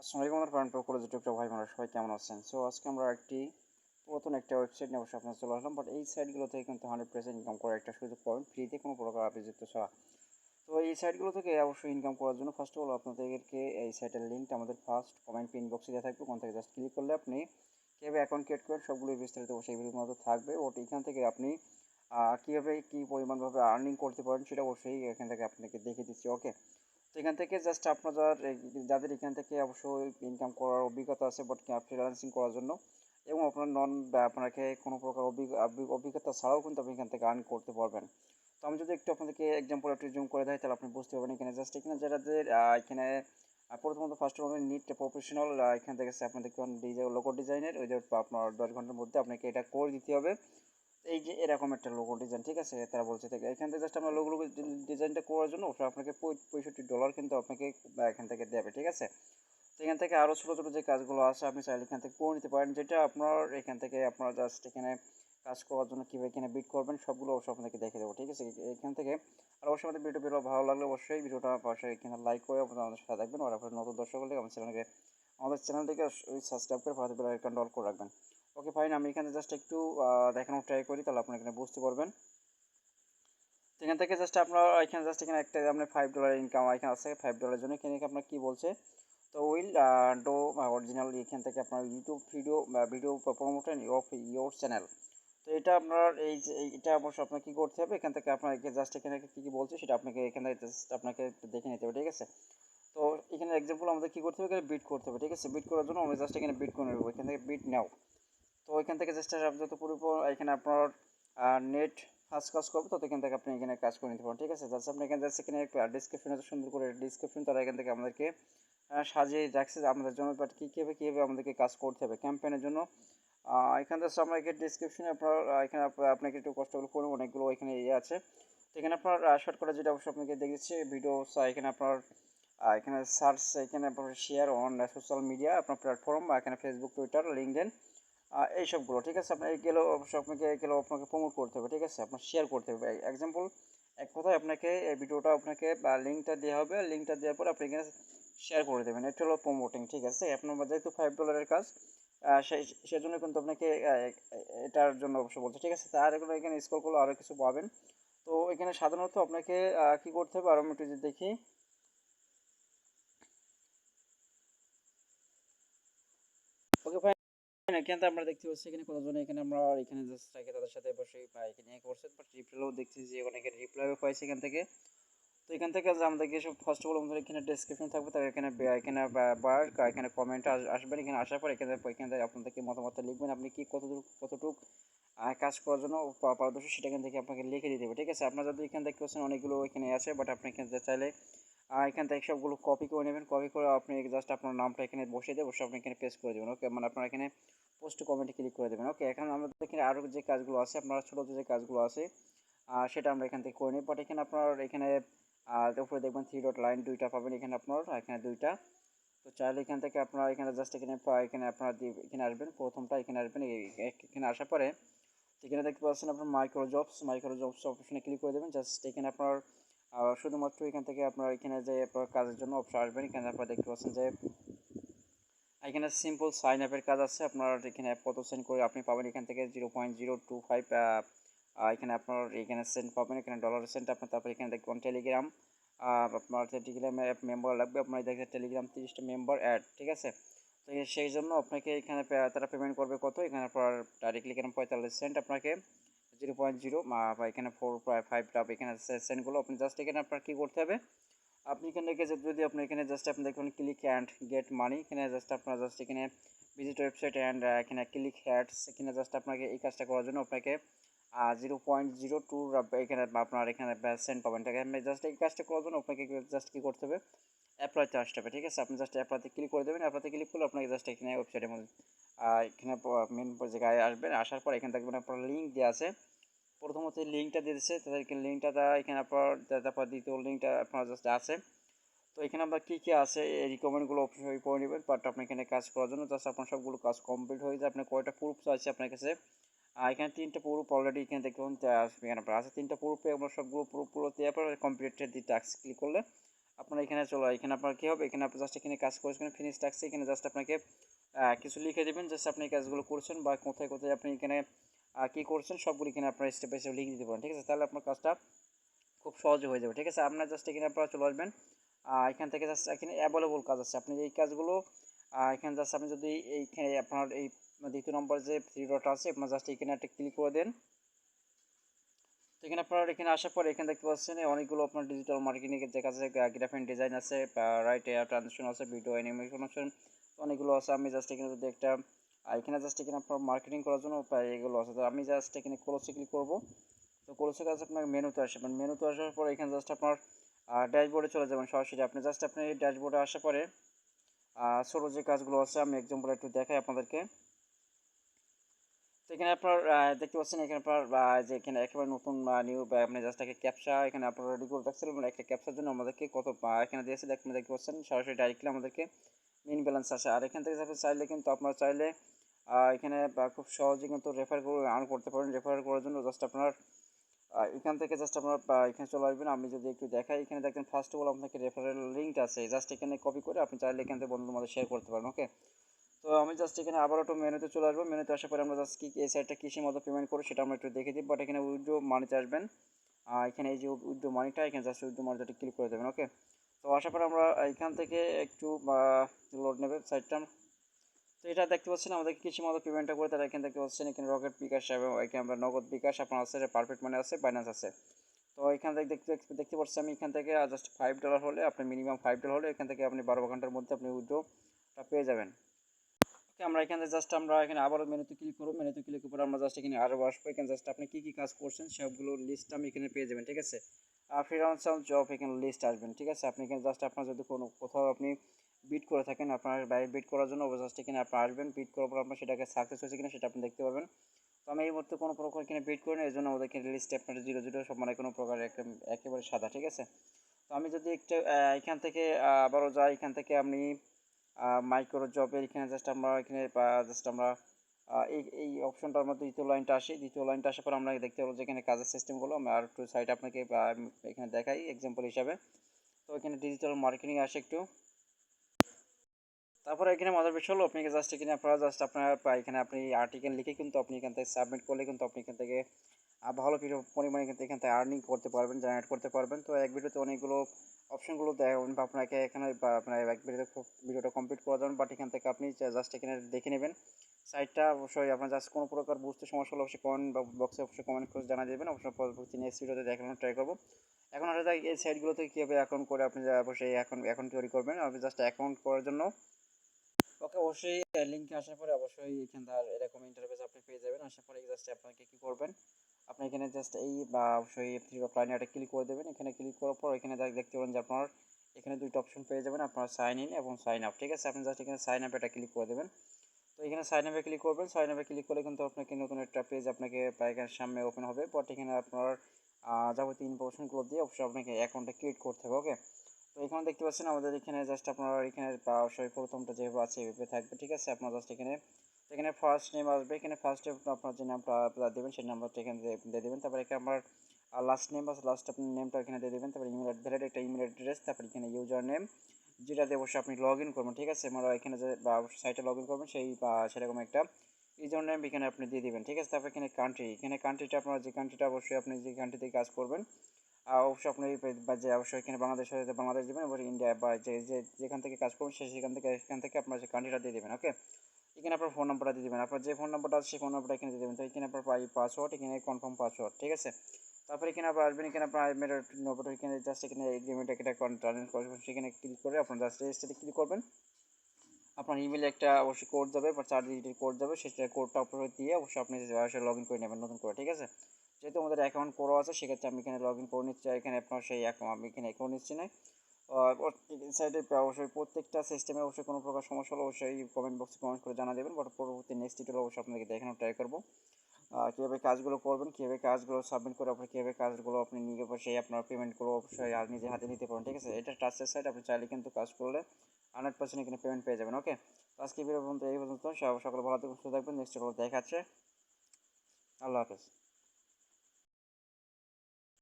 আসসালামু আলাইকুম আমার প্রাণ প্রকল্প টিকটক ভাই বোনেরা সবাই কেমন আছেন? সো আজকে আমরা একটি পুরাতন একটা ওয়েবসাইট নিয়ে অবশ্যই আপনার চলে আসলাম বাট এই সাইটগুলো থেকে কিন্তু হান্ড্রেড পার্সেন্ট ইনকাম করার একটা সুযোগ পাবেন ফ্রিতে কোনো প্রকার আপনি ছাড়া। তো এই সাইটগুলো থেকে অবশ্যই ইনকাম করার জন্য ফার্স্ট অফ অল আপনাদেরকে এই সাইটের লিঙ্কটা আমাদের ফার্স্ট কমেন্ট পিন বক্সে দেওয়া থাকবে, ওখান থেকে জাস্ট ক্লিক করলে আপনি কীভাবে অ্যাকাউন্ট ক্রিয়েট করেন সবগুলো বিস্তারিত অবশ্যই ভিডিওর মধ্যে থাকবে ওট এখান থেকে আপনি কীভাবে কী পরিমাণভাবে আর্নিং করতে পারেন সেটা অবশ্যই এখান থেকে আপনাকে দেখে দিচ্ছি ওকে এখান থেকে জাস্ট আপনাদের যাদের এখান থেকে অবশ্যই ইনকাম করার অভিজ্ঞতা আছে বাট ফ্রিলান্সিং করার জন্য, এবং আপনার নন আপনাকে কোনো প্রকার অভিজ্ঞতা ছাড়াও কিন্তু আপনি এখান থেকে আর্ন করতে পারবেন। তো আমি যদি একটু আপনাদেরকে এক্সাম্পল একটু জুম করে দেয় তাহলে আপনি বুঝতে পারবেন এখানে জাস্ট এখানে যাদের এখানে প্রথমত ফার্স্ট অল নিট প্রফেশনাল এখান থেকে আপনাদের ডিজাইন লোকো ডিজাইনের ওই যে আপনার দশ ঘণ্টার মধ্যে আপনাকে এটা করে দিতে হবে। এই যে এরকম একটা লোগো ডিজাইন ঠিক আছে? তারা বলছে থেকে এখান থেকে জাস্ট আমরা লোগো ডিজাইনটা করার জন্য অবশ্যই আপনাকে পঁয়ষট্টি ডলার কিন্তু আপনাকে এখান থেকে দেবে, ঠিক আছে? তো এখান থেকে আরও ছোটো ছোটো যে কাজগুলো আছে, আপনি চাইলে এখান থেকে করে নিতে পারেন। যেটা আপনার এখান থেকে আপনার জাস্ট এখানে কাজ করার জন্য কীভাবে এখানে বিট করবেন, সবগুলো অবশ্যই আপনাদেরকে দেখে দেবো, ঠিক আছে? এখান থেকে আর অবশ্যই আমাদের ভিডিও ভিডিও ভালো লাগলে অবশ্যই ভিডিওটা অবশ্যই এখানে লাইক করে আপনারা আমাদের সাথে থাকবেন। আর আপনার নতুন দর্শক হলে আমাদের চ্যানেলকে আমাদের চ্যানেলটিকে সাবস্ক্রাইব করে পাঠাতে বেল অল করে রাখবেন। ওকে ফাইন আমি এখানে জাস্ট একটু দেখানোর ট্রাই করি, তাহলে আপনি এখানে বুঝতে পারবেন। এখান থেকে জাস্ট আপনার এখানে জাস্ট এখানে একটা, আপনার ফাইভ ডলার ইনকাম এখানে আছে ফাইভ ডলারের জন্য। এখানে আপনার কী বলছে? তো উইল ডো অরিজিনাল এখান থেকে আপনার YouTube video video promotion of your channel তো এটা আপনার এই যে এটা অবশ্য আপনার কী করতে হবে? এখান থেকে আপনার জাস্ট এখানে কী কী বলছে সেটা আপনাকে এখানে জাস্ট আপনাকে দেখে নিতে হবে, ঠিক আছে? তো এখানে এক্সাম্পল আমাদের কী করতে হবে? এখানে বিট করতে হবে, ঠিক আছে? বিট করার জন্য আমরা জাস্ট এখানে বিট করে নেব। এখান থেকে বিট নাও। তো ওইখান থেকে চেষ্টা যত পুরো এখানে আপনার নেট ফার্স্ট কাজ করব, তত এখান থেকে আপনি এখানে কাজ করে নিতে পারেন ঠিক আছে? আপনি এখানে যাচ্ছে এখানে ডিসক্রিপশনে সুন্দর করে ডিসক্রিপশন তারা এখান থেকে আমাদেরকে সাজিয়ে রাখছে আমাদের জন্য বাট কী কীভাবে কীভাবে আমাদেরকে কাজ করতে হবে ক্যাম্পেনের জন্য। এখানে জাস্ট আমরা এখানে ডিসক্রিপশনে আপনার এখানে আপনাকে একটু কষ্টগুলো করে অনেকগুলো এখানে ইয়ে আছে। তো এখানে আপনার শর্ট করে যেটা অবশ্যই আপনাকে দেখেছি ভিডিও এখানে আপনার এখানে সার্চ এখানে আপনার শেয়ার অন সোশ্যাল মিডিয়া আপনার প্ল্যাটফর্ম এখানে ফেসবুক টুইটার লিঙ্কডেন এইসবগুলো, ঠিক আছে? আপনার গেলেও অবশ্যই আপনাকে গেলেও আপনাকে প্রমোট করতে হবে, ঠিক আছে? আপনার শেয়ার করতে হবে। এক্সাম্পল এক কথায় আপনাকে এই ভিডিওটা আপনাকে, বা লিঙ্কটা দেওয়া হবে। লিঙ্কটা দেওয়ার পর আপনি এখানে শেয়ার করে দেবেন। এটা হলো প্রমোটিং ঠিক আছে? আপনার যেহেতু ফাইভ ডলারের কাজ সেই সেজন্য কিন্তু আপনাকে এটার জন্য অবশ্যই বলছে, ঠিক আছে? তার এগুলো এখানে স্কোর করলে আরও কিছু পাবেন। তো এখানে সাধারণত আপনাকে কি করতে হবে? আরও একটু যদি দেখি ওকে ফাইন এখানে আমরা দেখতে পাচ্ছি, এখানে কতজন, এখানে আমরা এখানে জাস্ট থাকে তাদের সাথে বসে এখানে করছে বাট রিপ্লাইও দেখছি যে অনেকে রিপ্লাইও পাইছে এখান থেকে। তো এখান থেকে আমাদেরকে সব ফার্স্ট অফ অল আমাদের এখানে ডিসক্রিপশন থাকবে, তার এখানে এখানে বার এখানে কমেন্ট আসবেন, এখানে আসার পর এখানে এখানে আপনাদেরকে মতামতটা লিখবেন, আপনি কি কতটুকু কতটুকু কাজ করার জন্য পারদর্শী সেটা এখান থেকে আপনাকে লিখে দিতে হবে, ঠিক আছে? আপনার যদি এখানে দেখতে পাচ্ছেন অনেকগুলো এখানে আছে বাট আপনি এখানে চাইলে এখান থেকে সবগুলো কপি করে নেবেন। কপি করে আপনি জাস্ট আপনার নামটা এখানে বসিয়ে দিয়ে বসে আপনি এখানে পেস্ট করে দেবেন ওকে মানে আপনার এখানে পোস্ট কমেন্টে ক্লিক করে দেবেন ওকে এখন আমাদের এখানে আরও যে কাজগুলো আছে, আপনার ছোটো যে কাজগুলো আছে সেটা আমরা এখান থেকে করে নিই বাট এখানে আপনার এখানে উপরে দেখবেন থ্রি ডট লাইন দুইটা পাবেন এখানে আপনার এখানে দুইটা। তো চাইলে এখান থেকে আপনার এখানে জাস্ট এখানে এখানে আপনার এখানে আসবেন, প্রথমটা এখানে আসবেন এখানে আসার পরে এখানে দেখতে পাচ্ছেন আপনার মাইক্রো জবস মাইক্রো জবস অপশনে ক্লিক করে দেবেন জাস্ট এখানে আপনার শুধুমাত্র এখান থেকে আপনার এখানে যে কাজের জন্য অপশন আসবেন, এখানে আপনারা দেখতে পাচ্ছেন যে এখানে সিম্পল সাইন আপের কাজ আছে। আপনার এখানে কত সেন্ড করে আপনি পাবেন, এখান থেকে zero point zero two five এখানে আপনার এখানে সেন্ট পাবেন, এখানে ডলার সেন্ট আপনার তারপর এখানে দেখবেন টেলিগ্রাম আপনার টেলিগ্রাম মেম্বার লাগবে, আপনার দেখেন টেলিগ্রাম তিরিশটা মেম্বার অ্যাড ঠিক আছে? তো সেই জন্য আপনাকে এখানে তারা পেমেন্ট করবে কত? এখানে আপনার ডাইরেক্টলি এখানে পঁয়তাল্লিশ সেন্ট আপনাকে জিরো পয়েন্ট জিরো বা এখানে ফোর ফাইভ টাপ এখানে সেন্টগুলো আপনি জাস্ট এখানে আপনার কী করতে হবে? আপনি এখানে রেখে যদি আপনি এখানে জাস্ট আপনি দেখুন ক্লিক অ্যান্ড গেট মানি এখানে জাস্ট আপনার জাস্ট এখানে ভিজিট ওয়েবসাইট অ্যান্ড এখানে ক্লিক হ্যাডস এখানে জাস্ট আপনাকে এই কাজটা করার জন্য আপনাকে জিরো পয়েন্ট জিরো টু এখানে আপনার এখানে সেন্ট পাবেন। আমি জাস্ট এই কাজটা করার জন্য আপনাকে জাস্ট কী করতে হবে? অ্যাপ্লাইতে আসতে হবে, ঠিক আছে? আপনি জাস্ট অ্যাপ্লাইতে ক্লিক করে দেবেন অ্যাপ্লাইতে ক্লিক করলে আপনাকে জাস্ট এখানে ওয়েবসাইটের মধ্যে এখানে মেন জায়গায় আসবেন, আসার পর এখানে দেখবেন আপনার লিঙ্ক দেওয়া আছে। প্রথমত লিঙ্কটা দিয়ে দিচ্ছে তাদেরকে লিঙ্কটা দেওয়া এখানে আপনার তারপর দ্বিতীয় লিঙ্কটা আপনার জাস্ট আছে। তো এখানে আপনার কী কী আছে, এই রিকমেন্ডগুলো অবশ্যই করে নেবেন বাট আপনি এখানে কাজ করার জন্য জাস্ট আপনার সবগুলো কাজ কমপ্লিট হয়ে যায়, আপনার কয়টা প্রুফ আছে আপনার কাছে। আর এখানে তিনটা প্রুফ অলরেডি এখানে দেখুন এখানে আপনার আছে তিনটা প্রুফে আপনার সবগুলো প্রুফগুলো দেওয়ার পর কমপ্লিটেড দি টাস্ক ক্লিক করলে আপনার এখানে চলো এখানে আপনার কী হবে, এখানে আপনি জাস্ট এখানে কাজ করেছেন ফিনিশ টাক্সে এখানে জাস্ট আপনাকে কিছু লিখে দেবেন জাস্ট আপনি কাজগুলো করছেন বা কোথায় কোথায় আপনি এখানে কী করছেন, সবগুলো এখানে আপনার স্টেপ বাই স্টেপ লিখে দিতে পারেন, ঠিক আছে? তাহলে আপনার কাজটা খুব সহজে হয়ে যাবে, ঠিক আছে? আপনার জাস্ট এখানে আপনারা চলে আসবেন এখান থেকে জাস্ট এখানে অ্যাভেলেবল কাজ আছে। আপনি এই কাজগুলো এখানে জাস্ট আপনি যদি এইখানে আপনার এই দ্বিতীয় নম্বর যে থ্রি ডট আছে, আপনার জাস্ট এখানে একটা ক্লিক করে দেন। তো এখানে আপনার এখানে আসার পর এখানে দেখতে পাচ্ছেন অনেকগুলো আপনার ডিজিটাল মার্কেটিং এর যে কাছে গ্রাফিক ডিজাইন আছে রাইট এয়ার ট্রানজেকশন আছে ভিডিও অ্যানিমেশন আছে, অনেকগুলো আছে। আমি জাস্ট এখানে যদি একটা আর এখানে জাস্ট এখানে আপনার মার্কেটিং করার জন্য প্রায় এগুলো আছে। তো আমি জাস্ট এখানে ক্লোজে ক্লিক করব। তো ক্লোজে কাজ আপনার মেনুতে আসবেন মেনুতে আসার পরে এখানে জাস্ট আপনার ড্যাশবোর্ডে চলে যাবেন সরাসরি। আপনি জাস্ট আপনি ড্যাশবোর্ডে আসার পরে ছোটো যে কাজগুলো আছে, আমি এক্সাম্পল একটু দেখাই আপনাদেরকে। তো এখানে আপনার দেখতে পাচ্ছেন এখানে আপনার যে এখানে একেবারে নতুন নিউ আপনি জাস্ট একটা ক্যাপসা এখানে আপনার রেডি করে রাখছিলেন মানে একটা ক্যাপসার জন্য আমাদেরকে কত এখানে দিয়েছে দেখতে দেখতে পাচ্ছেন, সরাসরি ডাইরেক্টলি আমাদেরকে মিন ব্যালেন্স আসে আর এখান থেকে আপনি চাইলে কিন্তু আপনার চাইলে এখানে খুব সহজে কিন্তু রেফার করে আর্ন করতে পারেন। রেফার করার জন্য জাস্ট আপনার এখান থেকে জাস্ট আপনার এখানে চলে আসবেন। আমি যদি একটু দেখাই, এখানে দেখেন ফার্স্ট অফ অল আপনাকে রেফারেল লিঙ্কটা আছে। জাস্ট এখানে কপি করে আপনি চাইলে এখান থেকে বন্ধুদের মধ্যে শেয়ার করতে পারেন ওকে তো আমি জাস্ট এখানে আবার একটু মেনুতে চলে আসব। মেনুতে আসার পরে আমরা জাস্ট কি এই সাইডটা কিসের মতো পেমেন্ট করব সেটা আমরা একটু দেখে দিই। বাট এখানে উইড্রো মানিতে আসবেন। আহ, এখানে এই যে উইড্রো মানিটা এখানে জাস্ট উইড্রো মানিটা ক্লিক করে দেবেন ওকে তো আসার পরে আমরা এখান থেকে একটু লোড নেবে সাইডটা তো এটা দেখতে পাচ্ছেন আমাদের কিছু মতো পেমেন্টটা করে তারা এখানে দেখতে পাচ্ছেন এখানে রকেট বিকাশ এবং এখানে আমরা নগদ বিকাশ আপনার আছে পারফেক্ট মানে আছে বাইন্যান্স আছে। তো এখান থেকে দেখতে দেখতে পাচ্ছি আমি এখান থেকে জাস্ট ফাইভ ডলার হলে আপনি মিনিমাম ফাইভ ডলার হলে এখান থেকে আপনি বারো ঘণ্টার মধ্যে আপনি উইড্রোটা পেয়ে যাবেন। ওকে, আমরা এখানে জাস্ট আমরা এখানে আবারও মেনুতে ক্লিক করব। মেনুতে ক্লিক করে আমরা জাস্ট এখানে আরও আসব। এখানে জাস্ট আপনি কী কী কাজ করছেন সবগুলো লিস্ট আমি এখানে পেয়ে যাবেন, ঠিক আছে? আর ফ্রিলান্সার জব এখানে লিস্ট আসবেন, ঠিক আছে? আপনি এখানে জাস্ট আপনার যদি কোনো কোথাও আপনি বিট করে থাকেন, আপনার বাইরে বিট করার জন্য জাস্ট এখানে আপনি আসবেন। বিট করার পর আপনার সেটাকে সাকসেস হয়েছে কিনা সেটা আপনি দেখতে পাবেন তো আমি এই মুহূর্তে কোনো প্রকার এখানে বিট করি না এই জন্য আমাদের এখানে লিস্টে আপনার জিরো জিরো সব মানে কোনো প্রকার একেবারে সাদা, ঠিক আছে? তো আমি যদি একটা এখান থেকে আবারও যাই, এখান থেকে আপনি মাইক্রো জবের এখানে জাস্ট আমরা এখানে জাস্ট আমরা এই এই অপশনটার মধ্যে দ্বিতীয় লাইনটা আসি। দ্বিতীয় লাইনটা আসার পর আমরা দেখতে পাবো যে এখানে কাজের সিস্টেমগুলো আমি আর একটু সাইড আপনাকে এখানে দেখাই এক্সাম্পল হিসাবে। তো এখানে ডিজিটাল মার্কেটিং আসে একটু। তারপরে এখানে মজার বিষয় হলো আপনি জাস্ট এখানে আপনারা জাস্ট আপনার এখানে আপনি আর্টিকেল লিখে কিন্তু আপনি এখান থেকে সাবমিট করলে কিন্তু আপনি এখান থেকে ভালো পরি- পরিমাণে কিন্তু এখান থেকে আর্নিং করতে পারবেন জেনারেট করতে পারবেন। তো এক ভিডিওতে অনেকগুলো অপশনগুলো দেয় বা আপনাকে এখানে বা আপনার ভিডিওতে খুব ভিডিওটা কমপ্লিট করে যাবেন বাট এখান থেকে আপনি জাস্ট এখানে দেখে নেবেন। সাইটটা অবশ্যই আপনার জাস্ট কোনো প্রকার বুঝতে সমস্যা হলে অবশ্যই কমেন্ট বক্সে অবশ্যই কমেন্ট করে জানা দেবেন, অবশ্যই পরবর্তী নেক্সট ভিডিওতে দেখানোর ট্রাই করব। এখন আসলে এই সাইটগুলোতে কীভাবে অ্যাকাউন্ট করে আপনি অবশ্যই এখন অ্যাকাউন্ট তৈরি করবেন আপনি জাস্ট অ্যাকাউন্ট করার জন্য। ওকে অবশ্যই লিঙ্কে আসার পরে অবশ্যই এখান এরকম ইন্টারফেস আপনি পেয়ে যাবেন। আসার পরে জাস্ট আপনাকে কী করবেন আপনি এখানে জাস্ট এই, বা অবশ্যই থ্রি ডট লাইনে একটা ক্লিক করে দেবেন। এখানে ক্লিক করার পর এখানে দেখ- দেখতে পাবেন যে আপনার এখানে দুইটা অপশন পেয়ে যাবেন। আপনার সাইন ইন এবং সাইন আপ ঠিক আছে? আপনি জাস্ট এখানে সাইন আপ এটা ক্লিক করে দেবেন। তো এখানে সাইন আপে ক্লিক করবেন। সাইন আপে ক্লিক করলে কিন্তু আপনাকে নতুন একটা পেজ আপনাকে পাইকার সামনে ওপেন হবে। বাট এখানে আপনার যাবতীয় ইনফরমেশনগুলো দিয়ে অবশ্যই আপনাকে অ্যাকাউন্টটা ক্রিয়েট করতে হবে ওকে তো এখানে দেখতে পাচ্ছেন আমাদের এখানে জাস্ট আপনার এখানে অবশ্যই প্রথমটা যেভাবে আছে এভাবে থাকবে, ঠিক আছে? আপনার জাস্ট এখানে এখানে ফার্স্ট নেম আসবে, এখানে ফার্স্ট আপনার যে নামটা দেবেন, সেই নাম্বারটা এখানে দিয়ে দেবেন। তারপরে এখানে আমার লাস্ট নেম আছে লাস্ট আপনার নেমটা এখানে দিয়ে দেবেন। তারপরে ইমেল ভ্যালিড একটা ইমেল অ্যাড্রেস তারপরে এখানে ইউজার নেম যেটা দিয়ে অবশ্যই আপনি লগ ইন করবেন, ঠিক আছে? আমরা এখানে যে, বা সাইটে লগ ইন করবেন, সেই, বা সেরকম একটা ইউজার নেম এখানে আপনি দিয়ে দিবেন, ঠিক আছে? তারপর এখানে কান্ট্রি এখানে কান্ট্রিটা আপনার যে কান্ট্রিটা অবশ্যই আপনি যে কান্ট্রিতে কাজ করবেন অবশ্যই আপনি বা যে, অবশ্যই এখানে বাংলাদেশ হলে বাংলাদেশ দেবেন এবং ইন্ডিয়া বা যে যে, যেখান থেকে কাজ করবেন, সে সেখান থেকে সেখান থেকে আপনার যে কান্ট্রিটা দিয়ে দেবেন ওকে এখানে আপনার ফোন নাম্বারটা দিয়ে দেবেন। আপনার যে ফোন নাম্বারটা আছে, সেই ফোন নাম্বারটা এখানে দিয়ে দেবেন। তো এখানে আপনার পাসওয়ার্ড এখানে কনফার্ম পাসওয়ার্ড ঠিক আছে? তারপরে এখানে আপনার আসবেন, এখানে আপনার মেয়ের নম্বরটা এখানে জাস্ট এখানে এগ্রিমেন্ট একটা টার্ন করবেন সেখানে ক্লিক করে আপনার জাস্ট রেজিস্টারে ক্লিক করবেন। আপনার ইমেলে একটা অবশ্যই কোড যাবে, বা চার ডিজিটের কোড যাবে সেটা কোডটা আপনার দিয়ে অবশ্যই আপনি লগ ইন করে নেবেন নতুন করে, ঠিক আছে? যেহেতু আমাদের অ্যাকাউন্ট করা আছে, সেক্ষেত্রে আমি এখানে লগ ইন করে নিচ্ছি এখানে আপনার সেই অ্যাকাউন্ট আমি এখানে অ্যাকাউন্ট নিচ্ছি না। সাইডে অবশ্যই প্রত্যেকটা সিস্টেমে অবশ্যই কোনো প্রকার সমস্যা হলে অবশ্যই কমেন্ট বক্সে কমেন্ট করে জানা দেবেন। বাট, পরবর্তী নেক্সট টিউটোরিয়াল অবশ্যই আপনাদেরকে দেখানোর ট্রাই করব। কীভাবে কাজগুলো করবেন, কীভাবে কাজগুলো সাবমিট করে আপনি কীভাবে কাজগুলো আপনি নিয়ে সেই আপনার পেমেন্টগুলো অবশ্যই আর নিজে হাতে নিতে পারেন, ঠিক আছে? এটা ট্রাস্টের সাইট আপনি চাইলে কিন্তু কাজ করলে হান্ড্রেড পার্সেন্ট এখানে পেমেন্ট পেয়ে যাবেন ওকে আজকে ভিডিও পর্যন্ত এই পর্যন্ত সকলে ভালো থাকবেন, সুস্থ থাকবেন নেক্সট দেখাচ্ছে। আল্লাহ হাফেজ।